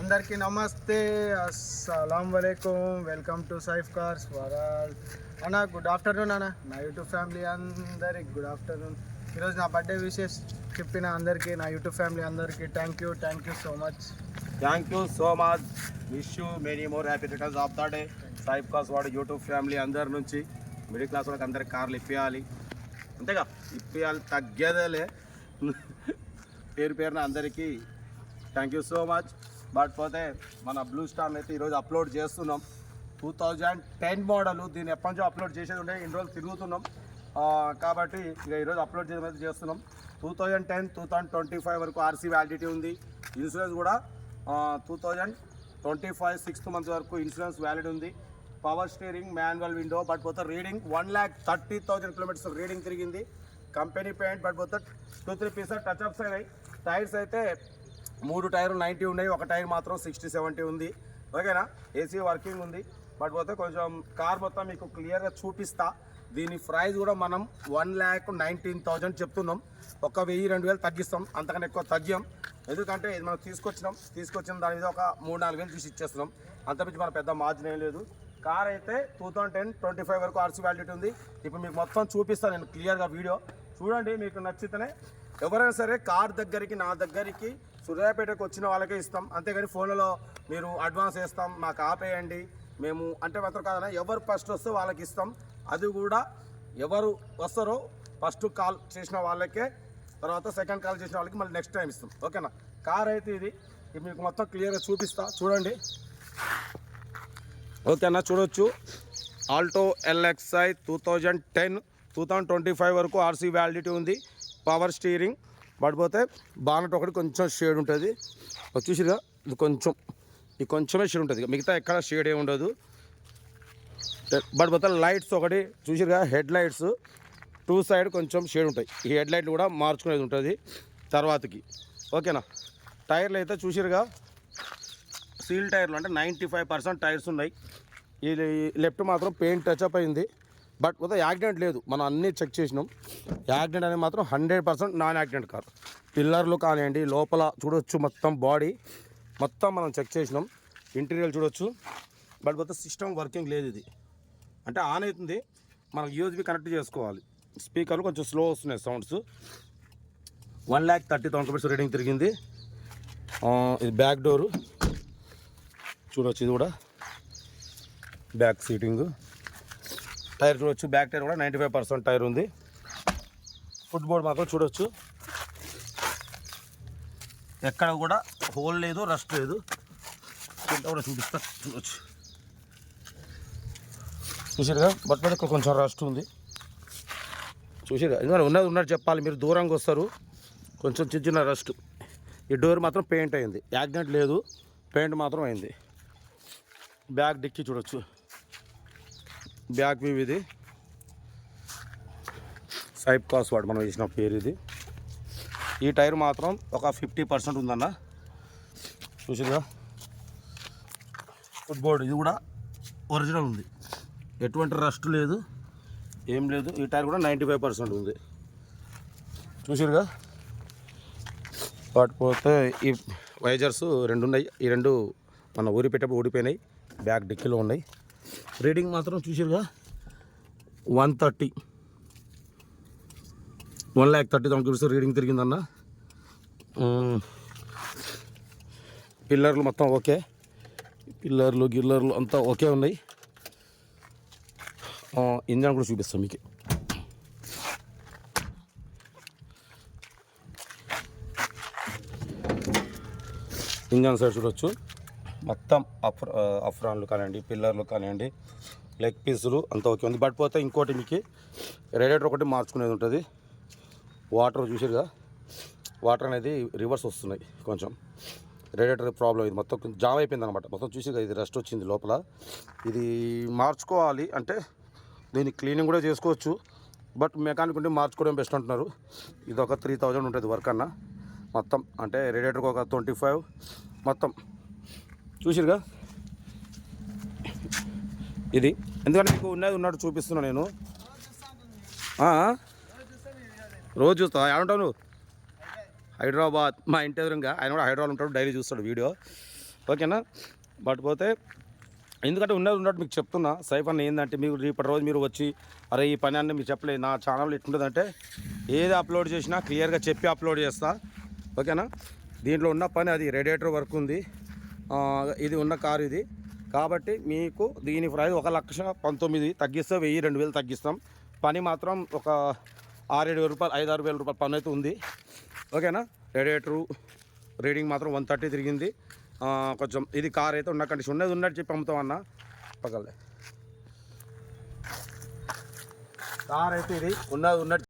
అందరికీ నమస్తే అస్సలం వలైకుం welcome to Saif cars world. అన్న గుడ్ ఆఫ్టర్నూన్ అన్న నా యూట్యూబ్ ఫ్యామిలీ అందరికి గుడ్ ఆఫ్టర్నూన్. ఈరోజు నా బర్త్డే విషెస్ చెప్పిన అందరికీ నా యూట్యూబ్ ఫ్యామిలీ అందరికీ thank you thank you so much thank you so much wish you many more happy returns of the day Saif cars వాడు యూట్యూబ్ ఫ్యామిలీ అందరి నుంచి మిడిల్ క్లాస్ వాళ్ళకి అందరికి కార్లు ఇప్పియాలి. అంతేగా ఇప్పియాలి తగ్గేదేలే. పేరు పేరున అందరికీ thank you so much but పోతే మన బ్లూ స్టార్ అయితే ఈరోజు అప్లోడ్ చేస్తున్నాం. టూ థౌజండ్ టెన్ మోడల్ దీన్ని ఎప్పటి నుంచో అప్లోడ్ చేసేది ఉండే ఇన్ని రోజులు తిరుగుతున్నాం. కాబట్టి ఇక ఈరోజు అప్లోడ్ చేయడం అయితే చేస్తున్నాం. Two thousand ten two thousand twenty five వరకు ఆర్సీ వ్యాలిడిటీ ఉంది. ఇన్సూరెన్స్ కూడా two thousand twenty five sixth month వరకు ఇన్సూరెన్స్ వ్యాలిడ్ ఉంది. Power steering manual window but పోతే reading one lakh thirty thousand kilometres reading తిరిగింది. కంపెనీ పెయింట్ బట్ పోతే two three pieces touch ups అయినాయి. Tyres అయితే మూడు టైర్లు నైంటీ ఉన్నాయి ఒక టైర్ మాత్రం సిక్స్టీ సెవెంటీ ఉంది. ఓకేనా? ఏసీ వర్కింగ్ ఉంది. బట్ పోతే కొంచెం కార్ మొత్తం మీకు క్లియర్గా చూపిస్తా. దీని ప్రైస్ కూడా మనం వన్ ల్యాక్ నైన్టీన్ థౌజండ్ చెప్తున్నాం. ఒక వెయ్యి రెండు వేలు తగ్గిస్తాం. అంతకన్నా ఎక్కువ తగ్గాం. ఎందుకంటే ఇది మనం తీసుకొచ్చినాం. తీసుకొచ్చిన దాని మీద ఒక మూడు నాలుగు వేలు తీసి ఇచ్చేస్తున్నాం. అంతమించి మన పెద్ద మార్జిన్ ఏం లేదు. కార్ అయితే two thousand ten twenty five వరకు ఆర్సీ వ్యాలిడిటీ ఉంది. ఇప్పుడు మీకు మొత్తం చూపిస్తాను నేను క్లియర్గా వీడియో. చూడండి మీకు నచ్చితేనే ఎవరైనా సరే కార్ దగ్గరికి నా దగ్గరికి సూర్యాపేటకు వచ్చిన వాళ్ళకే ఇస్తాం. అంతేగాని ఫోన్లలో మీరు అడ్వాన్స్ వేస్తాం మాకు ఆపేయండి. మేము అంటే మాత్రం కాదన్నా ఎవరు ఫస్ట్ వస్తే వాళ్ళకి ఇస్తాం. అది కూడా ఎవరు వస్తారో ఫస్ట్ కాల్ చేసిన వాళ్ళకే తర్వాత సెకండ్ కాల్ చేసిన వాళ్ళకి మళ్ళీ నెక్స్ట్ టైం ఇస్తాం. ఓకేనా కార్ అయితే ఇది. ఇది మీకు మొత్తం క్లియర్గా చూపిస్తా. చూడండి. ఓకేనా చూడొచ్చు. Alto LXI two thousand ten two thousand twenty five వరకు ఆర్సీ వ్యాలిడిటీ ఉంది. పవర్ స్టీరింగ్ పడిపోతే బానట్ ఒకటి కొంచెం షేడ్ ఉంటుంది. చూసిరుగా ఇది కొంచెం ఇది కొంచెమే షేడ్ ఉంటుంది. మిగతా ఎక్కడ షేడ్ ఏమి ఉండదు. బట్ లైట్స్ ఒకటి చూసిరుగా హెడ్ లైట్స్ టూ సైడ్ కొంచెం షేడ్ ఉంటాయి. ఈ హెడ్ లైట్లు కూడా మార్చుకునేది ఉంటుంది తర్వాతకి. ఓకేనా? టైర్లు అయితే చూసిరుగా సీల్ టైర్లు అంటే నైంటీ ఫైవ్ పర్సెంట్ టైర్స్ ఉన్నాయి. ఈ లెఫ్ట్ మాత్రం పెయింట్ టచ్ అప్ అయింది. బట్ కొత్త యాక్సిడెంట్ లేదు. మనం అన్నీ చెక్ చేసినాం. యాక్సిడెంట్ అనేది మాత్రం hundred percent non accident car పిల్లర్లు కానివ్వండి లోపల చూడొచ్చు మొత్తం బాడీ. మొత్తం మనం చెక్ చేసినాం. ఇంటీరియర్ చూడొచ్చు. బట్ కొత్త సిస్టమ్ వర్కింగ్ లేదు ఇది. అంటే ఆన్ అవుతుంది. మనకు యూఎస్బి కనెక్ట్ చేసుకోవాలి. స్పీకర్లు కొంచెం స్లో వస్తున్నాయి sounds. One lakh thirty thousand rupees rating తిరిగింది. ఇది బ్యాక్ డోరు. చూడొచ్చు ఇది కూడా. Back seating. టైర్ చూడొచ్చు బ్యాక్ టైర్ కూడా నైంటీ ఫైవ్ పర్సెంట్ టైర్ ఉంది. ఫుట్ బోర్డ్ మాత్రం చూడొచ్చు. ఎక్కడ కూడా హోల్ లేదు రస్ట్ లేదు. కింద కూడా చూపిస్తా చూడొచ్చు. చూసారుగా బట్ మీద కొంచెం రస్ట్ ఉంది. చూసారుగా ఎందుకంటే ఉన్నది ఉన్నట్టు చెప్పాలి మీరు దూరంగా వస్తారు. కొంచెం చిన్న చిన్న రస్ట్. ఈ డోర్ మాత్రం పెయింట్ అయింది. యాక్సిడెంట్ లేదు పెయింట్ మాత్రం అయింది. బ్యాక్ డిక్కి చూడొచ్చు. బ్యాక్ వ్యూ ఇది. సైప్ కాస్ వాడు మనం వేసిన పేరు ఇది. ఈ టైర్ మాత్రం ఒక ఫిఫ్టీ పర్సెంట్ ఉందన్న. చూసిగా ఫుట్ బోర్డు ఇది కూడా ఒరిజినల్ ఉంది. ఎటువంటి రస్ట్ లేదు ఏం లేదు. ఈ టైర్ కూడా నైంటీ ఫైవ్ పర్సెంట్ ఉంది. చూసిరుగా పోతే ఈ వైజర్స్ రెండు ఉన్నాయి ఈ రెండు మన ఊరి పెట్టప్పుడు ఊడిపోయినాయి. బ్యాక్ డిక్కీలో ఉన్నాయి. రీడింగ్ మాత్రం చూసిరుగా? One thirty. One lakh thirty thousand rupees reading తిరిగిందన్న. పిల్లర్లు మొత్తం ఓకే. పిల్లర్లు గిల్లర్లు అంతా ఓకే ఉన్నాయి. ఇంజన్ కూడా చూపిస్తాం మీకు. ఇంజన్ సైడ్ చూడొచ్చు. మొత్తం అఫ్ అఫ్రాన్లు కానివ్వండి పిల్లర్లు కానివ్వండి లెగ్ పీసులు అంతా ఓకే ఉంది. బట్ పోతే ఇంకోటి మీకు రేడియేటర్ ఒకటి మార్చుకునేది ఉంటుంది. వాటర్ చూసారుగా వాటర్ అనేది రివర్స్ వస్తున్నాయి కొంచెం. రేడియేటర్ ప్రాబ్లం ఇది. మొత్తం కొంచెం జామ్ అయిపోయింది అనమాట మొత్తం చూసి ఇది రెస్ట్ వచ్చింది లోపల. ఇది మార్చుకోవాలి అంటే దీన్ని క్లీనింగ్ కూడా చేసుకోవచ్చు. బట్ మెకానిక్ ఉంటే మార్చుకోవడం బెస్ట్ అంటున్నారు. ఇది ఒక త్రీ థౌజండ్ ఉంటుంది వర్క్ అన్న. మొత్తం అంటే రేడియేటర్కి ఒక ట్వంటీ ఫైవ్ మొత్తం చూసిరుగా? ఇది. ఎందుకంటే మీకు ఉన్నది ఉన్నట్టు చూపిస్తున్నా నేను. రోజు రోజు చూస్తావా ఏమంటావు నువ్వు? హైదరాబాద్. మా ఇంటి ఎదురుగా ఆయన కూడా హైదరాబాద్ ఉంటాడు డైలీ చూస్తాడు వీడియో. ఓకేనా? బట్ పోతే ఎందుకంటే ఉన్నది ఉన్నట్టు మీకు చెప్తున్నా. సైఫ్ అన్న ఏంటంటే మీరు రేపటి రోజు మీరు వచ్చి అరే ఈ పని అన్నీ మీరు చెప్పలేదు నా ఛానల్ ఎట్లుంటుందంటే ఏది అప్లోడ్ చేసినా క్లియర్గా చెప్పి అప్లోడ్ చేస్తా. ఓకేనా? దీంట్లో ఉన్న పని అది రేడియేటర్ వర్క్ ఉంది. ఇది ఉన్న కారు ఇది. కాబట్టి మీకు దీని ప్రైస్ ఒక లక్ష పంతొమ్మిది తగ్గిస్తే వెయ్యి రెండు వేలు తగ్గిస్తాం. పని మాత్రం ఒక ఆరేడు వేల రూపాయలు ఐదు ఆరు వేల రూపాయల పని అయితే ఉంది. ఓకేనా? రేడియేటరు రీడింగ్ మాత్రం వన్ థర్టీ తిరిగింది. కొంచెం ఇది కార్ అయితే ఉన్న కండిషన్. ఉన్నది ఉన్నట్టు చెప్పి అమ్ముతాం అన్న. పక్కలే కార్ అయితే ఇది ఉన్నది ఉన్నట్టు